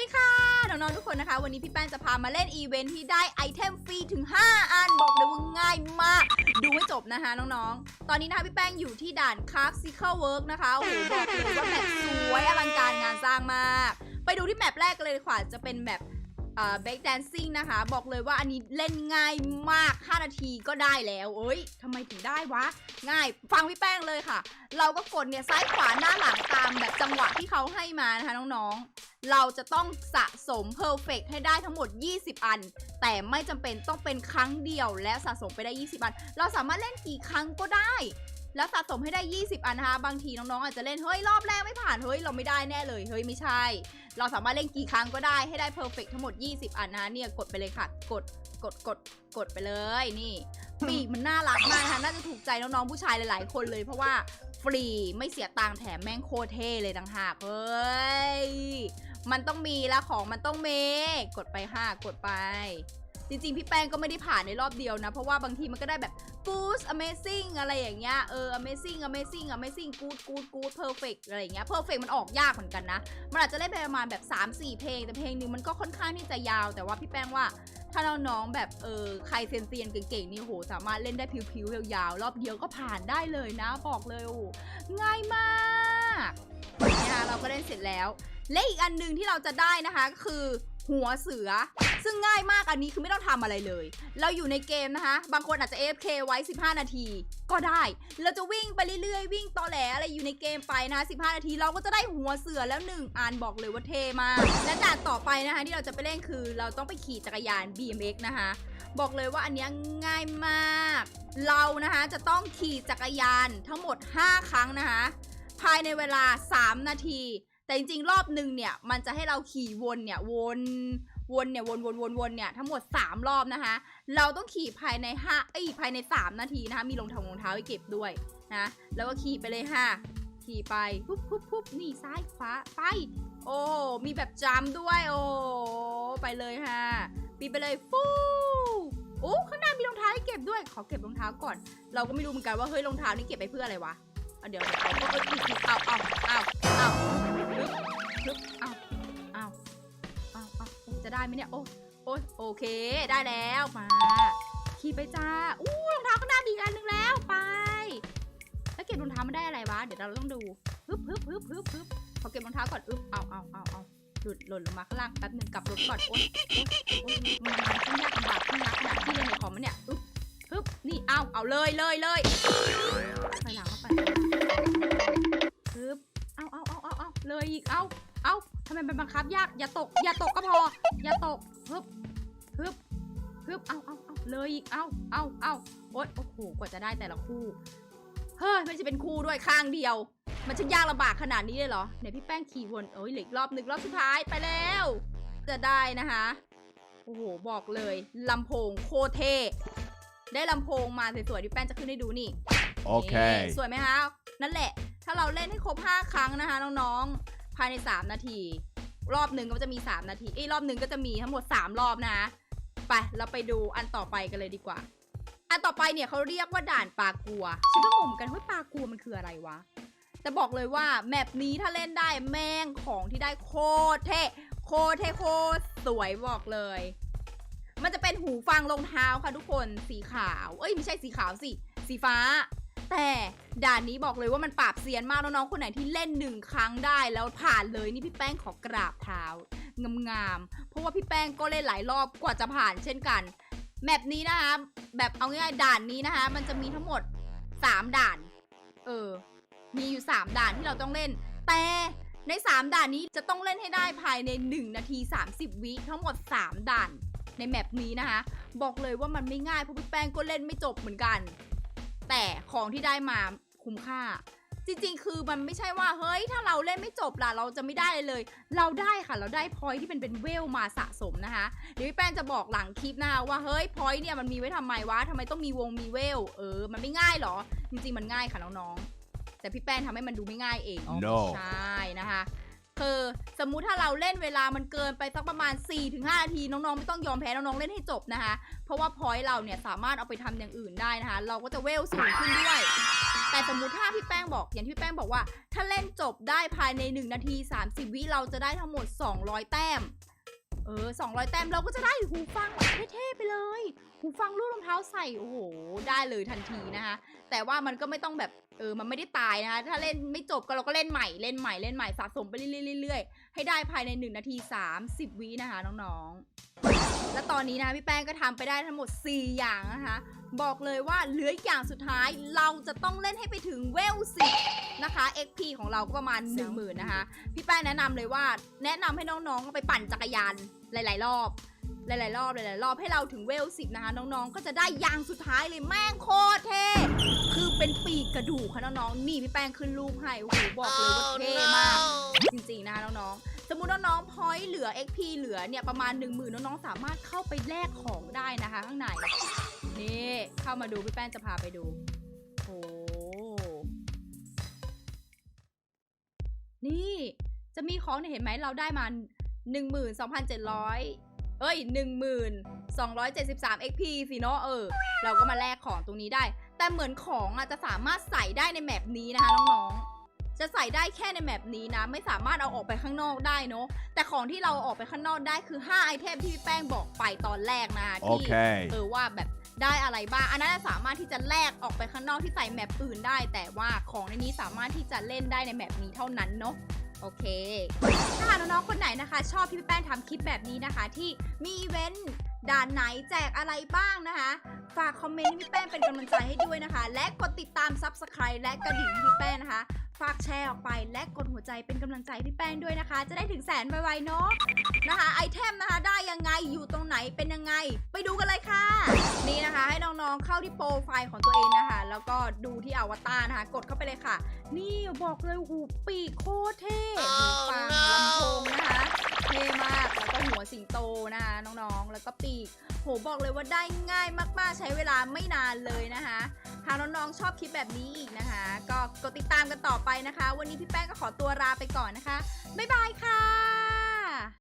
ดีค่ะน้องๆทุกคนนะคะ วันนี้พี่แป้งจะพามาเล่นอีเวนท์ที่ได้ไอเทมฟรีถึง 5 อันบอกเลยว่าง่ายมาก ดูให้จบนะคะน้องๆ ตอนนี้นะคะพี่แป้งอยู่ที่ด่าน c a r s i c l e Work นะคะโอ้โหบอกเลยว่าแมปสวยอลังการงานสร้างมาก ไปดูที่แมปแรกกันเลยดีกว่าจะเป็นแมปเบคแดนซิ่งนะคะ บอกเลยว่าอันนี้เล่นง่ายมาก 5 นาทีก็ได้แล้ว เอ้ยทำไมถึงได้วะ ง่ายฟังพี่แป้งเลยค่ะ เราก็กดเนี่ยซ้ายขวาหน้าหลังตามแบบจังหวะที่เขาให้มานะคะน้องๆ เราจะต้องสะสมเพอร์เฟกให้ได้ทั้งหมด 20 อัน แต่ไม่จำเป็นต้องเป็นครั้งเดียวและสะสมไปได้ 20 อัน เราสามารถเล่นกี่ครั้งก็ได้ แล้วสะสมให้ได้ 20 อันนะคะ บางทีน้องๆ อาจจะเล่น เฮ้ย รอบแรกไม่ผ่าน เฮ้ย เราไม่ได้แน่เลย เฮ้ย ไม่ใช่ เราสามารถเล่นกี่ครั้งก็ได้ให้ได้เพอร์เฟกทั้งหมด 20 อันนะคะเนี่ย กดไปเลยค่ะ กด กด กด กดไปเลย นี่ ปีกมันน่ารักมากนะคะน่าจะถูกใจน้องๆ ผู้ชายหลายๆ คนเลยเพราะว่าฟรีไม่เสียตังค์แถมแม่งโคตรเท่เลยต่างหากเฮ้ย มันต้องมีแล้วของมันต้องเมกดไปห้ากดไป จริงๆ พี่แป้งก็ไม่ได้ผ่านในรอบเดียวนะ เพราะว่าบางทีมันก็ได้แบบ good amazing อะไรอย่างเงี้ยเออ amazing amazing amazing good good good perfect อะไรอย่างเงี้ย perfect มันออกยากเหมือนกันนะ มันอาจจะได้ไประมาณแบบ 3-4 เพลง แต่เพลงหนึงมันก็ค่อนข้างที่จะยาว แต่ว่าพี่แป้งว่าถ้าน้องๆแบบเออใครเซียนเซียนเก่งๆนี่โหสามารถเล่นได้ผิวๆยาวๆ รอบเดียวก็ผ่านได้เลยนะ บอกเลยโอ้ง่ายมากเนี่ยเราก็เล่นเสร็จแล้ว และอีกอันหนึ่งที่เราจะได้นะคะก็คือหัวเสือ ซึ่งง่ายมากอันนี้คือไม่ต้องทำอะไรเลย เราอยู่ในเกมนะคะ บางคนอาจจะ AFK ไว้ 15 นาที ก็ได้ เราจะวิ่งไปเรื่อยๆ วิ่งตอแหลอะไรอยู่ในเกมไปนะคะ15 นาที เราก็จะได้หัวเสือแล้วหนึ่งอันบอกเลยว่าเทมากและด่านต่อไปนะคะที่เราจะไปเล่นคือ เราต้องไปขี่จักรยาน BMX นะคะบอกเลยว่าอันนี้ง่ายมาก เรานะคะจะต้องขี่จักรยานทั้งหมด 5 ครั้งนะคะภายในเวลา 3 นาที แต่จริงๆ รอบหนึ่งเนี่ย มันจะให้เราขี่วนเนี่ย วนวนเนี่ย วนวนวนวนเนี่ย ทั้งหมด 3 รอบนะคะ เราต้องขี่ภายใน5เอ้ยภายใน 3 นาทีนะคะ มีรองเท้ารองเท้าให้เก็บด้วยนะ แล้วก็ขี่ไปเลยค่ะ ขี่ไปปุ๊บปุ๊บปุ๊บนี่ซ้ายขวาไป โอ้ มีแบบจำด้วย โอ้ ไปเลยค่ะปีไปเลยฟูโอ้ข้างหน้ามีรองเท้าให้เก็บด้วย ขอเก็บรองเท้าก่อน เราก็ไม่รู้เหมือนกันว่าเฮ้ยรองเท้านี่เก็บไปเพื่ออะไรวะเดี๋ยวเดี๋ยวเอาเอาเอาเอาเอา เอาเอาฮึบฮึบเอาเอาเอาเอาจะได้ไหมเนี่ย โอ้โอ้ยโอเค ได้แล้วมา ขี่ไปจ้า อู้รองเท้าข้างหน้ามีอีกอันหนึงแล้วไป แล้วเก็บรองเท้ามันได้อะไรวะ เดี๋ยวเราต้องดูฮึบฮึบฮึบฮึบฮึบขอเก็บรองเท้าก่อนอึ๊บเอาเอาเอาเอาหลุดหล่นลงมาข้างล่างแป๊บหนึ่งกลับรถก่อน โอ๊ยโอ๊ยโอ๊ยมันมันขึ้นยากลำบากขึ้นยากขนาดที่เลยในของมันเนี่ยอึ๊บฮึบนี่เอาเอาเลยเลยเลยไปหลังมาไปฮึบเอาเอาเอาเอาเอาเลยอีกเอาเอา ทำไมมันบังคับยาก อย่าตก อย่าตกก็พอ อย่าตกฮึบฮึบฮึบเอาเอาเอาเลยอีก เอาเอาเอาโอ๊ยโอ้โห กว่าจะได้แต่ละคู่ เฮ้ย ไม่ใช่เป็นคู่ด้วยข้างเดียว มันช่างยากลำบากขนาดนี้เลยเหรอไหนพี่แป้งขี่วนเอ้ยเหลืออกรอบหนึ่งรอบสุดท้ายไปแล้ว จะได้นะคะ โอ้โห บอกเลยลำโพงโคตรเท่ได้ลำโพงมาสวยๆที่แป้งจะขึ้นให้ดูนี่ Okay. นี่สวยไหมคะ นั่นแหละ ถ้าเราเล่นให้ครบ 5 ครั้งนะคะน้องๆภายใน 3 นาที รอบหนึ่งก็จะมี 3 นาที เอ้ยรอบหนึ่งก็จะมีทั้งหมด 3 รอบนะ ไป เราไปดูอันต่อไปกันเลยดีกว่า อันต่อไปเนี่ยเขาเรียกว่าด่านปลากัวฉันก็งงกันว่าปลากัวมันคืออะไรวะ แต่บอกเลยว่าแมปนี้ถ้าเล่นได้แม่งของที่ได้โคตรเท่โคตรเท่โคตรสวยบอกเลย มันจะเป็นหูฟังรองเท้าค่ะทุกคนสีขาว เอ้ยไม่ใช่สีขาวสิ สีฟ้า แต่ด่านนี้บอกเลยว่ามันปราบเซียนมากน้องๆ คนไหนที่เล่นหนึ่งครั้งได้แล้วผ่านเลยนี่พี่แป้งขอกราบเท้างามๆเพราะว่าพี่แป้งก็เล่นหลายรอบกว่าจะผ่านเช่นกันแมปนี้นะคะแบบเอาง่ายๆด่านนี้นะคะมันจะมีทั้งหมด 3 ด่าน เออ มีอยู่ 3 ด่านที่เราต้องเล่น แต่ใน 3 ด่านนี้จะต้องเล่นให้ได้ภายใน 1 นาที 30 วิทั้งหมด 3 ด่านในแมปนี้นะคะ บอกเลยว่ามันไม่ง่ายเพราะพี่แป้งก็เล่นไม่จบเหมือนกัน แต่ของที่ได้มาคุ้มค่า จริงๆ คือมันไม่ใช่ว่าเฮ้ยถ้าเราเล่นไม่จบล่ะเราจะไม่ได้เลย เราได้ค่ะเราได้พอยที่เป็นเป็นเวลมาสะสมนะคะเดี๋ยวพี่แป้งจะบอกหลังคลิปนะคะว่าเฮ้ยพอยเนี่ยมันมีไว้ทำไมวะทำไมต้องมีวงมีเวลเออ มันไม่ง่ายหรอ จริงๆมันง่ายค่ะน้องๆแต่พี่แป้งทำให้มันดูไม่ง่ายเอง No ใช่นะคะ คือสมมุติถ้าเราเล่นเวลามันเกินไปสักประมาณ 4-5นาทีน้องๆ ไม่ต้องยอมแพ้น้องๆ เล่นให้จบนะคะ เพราะว่าพอยต์เราเนี่ยสามารถเอาไปทำอย่างอื่นได้นะคะ เราก็จะเวลสูงขึ้นด้วย แต่สมมุติถ้าพี่แป้งบอกอย่างที่พี่แป้งบอกว่า ถ้าเล่นจบได้ภายใน 1 นาที 30 วิเราจะได้ทั้งหมด 200 แต้มเออ200 แต้มเราก็จะได้หูฟังแบบเท่ๆไปเลย หูฟังลูกรองเท้าใส่ โอ้โห ได้เลยทันทีนะคะ แต่ว่ามันก็ไม่ต้องแบบ เออมันไม่ได้ตายนะคะถ้าเล่นไม่จบก็เราก็เล่นใหม่เล่นใหม่เล่นใหม่สะสมไปเรื่อยๆให้ได้ภายใน 1 นาที 30 วินะคะน้องๆ และตอนนี้นะพี่แป้งก็ทำไปได้ทั้งหมด 4 อย่างนะคะบอกเลยว่าเหลืออีกอย่างสุดท้ายเราจะต้องเล่นให้ไปถึงเวลสินะคะ XP ของเราก็ประมาณ 1 0,000 นะคะ พี่แป้งแนะนำเลยว่า แนะนำให้น้องๆไปปั่นจักรยานหลาย ๆ รอบ หลายๆ รอบหลายๆ รอบให้เราถึงเวลสิบนะคะน้องๆ ก็จะได้ยางสุดท้ายเลยแม่งโคตรเท่คือเป็นปีกกระดูกค่ะน้องๆ นี่พี่แป้งขึ้นรูปให้โอ้โหบอกเลยว่าเท่มาก จริงๆ นะคะน้องๆสมมุติน้องๆพอยต์เหลือ XP เหลือเนี่ยประมาณ 1 0,000 น้องๆ สามารถเข้าไปแลกของได้นะคะ ข้างใน นี่เข้ามาดูพี่แป้งจะพาไปดูโอ้นี่จะมีของเนี่ยเห็นไหมเราได้มา 12,700 เอ้ย 1273 XP สิเนาะเออ เราก็มาแลกของตรงนี้ได้ แต่เหมือนของอะจะสามารถใส่ได้ในแมปนี้นะคะน้องๆ จะใส่ได้แค่ในแมปนี้นะ ไม่สามารถเอาออกไปข้างนอกได้เนาะ แต่ของที่เราเอาออกไปข้างนอกได้คือ 5 ไอเทมที่พี่แป้งบอกไปตอนแรกนะคะที่ Okay. เออว่าแบบได้อะไรบ้าง อันนั้นสามารถที่จะแลกออกไปข้างนอกที่ใส่แมปอื่นได้ แต่ว่าของในนี้สามารถที่จะเล่นได้ในแมปนี้เท่านั้นเนาะ โอเค ถ้าน้องๆคนไหนนะคะ ชอบที่พี่แป้งทำคลิปแบบนี้นะคะ ที่มีอีเวนต์ด่านไหนแจกอะไรบ้างนะคะ ฝากคอมเมนต์ให้พี่แป้งเป็นกำลังใจให้ด้วยนะคะ และกดติดตาม Subscribe และกระดิ่งให้พี่แป้งนะคะ ฝากแชร์ออกไปและกดหัวใจเป็นกำลังใจให้พี่แป้งด้วยนะคะ จะได้ถึงแสนไวๆเนาะนะคะไอเทมนะคะได้ยังไงอยู่ตรงไหนเป็นยังไง ไปดูกันเลยค่ะ นี่นะคะให้น้องๆเข้าที่โปรไฟล์ของตัวเองนะคะ แล้วก็ดูที่อวตารนะคะ กดเข้าไปเลยค่ะ นี่บอกเลยหูปีกโคตรเท่หูฟังลำโพงนะคะ เท่มาก แล้วก็หัวสิงโตนะคะน้องๆ แล้วก็ปีก โหบอกเลยว่าได้ง่ายมากๆ ใช้เวลาไม่นานเลยนะคะหากน้องๆชอบคลิปแบบนี้อีกนะคะ ก็กดติดตามกันต่อไปนะคะ วันนี้พี่แป้งก็ขอตัวลาไปก่อนนะคะ บ๊ายบายค่ะ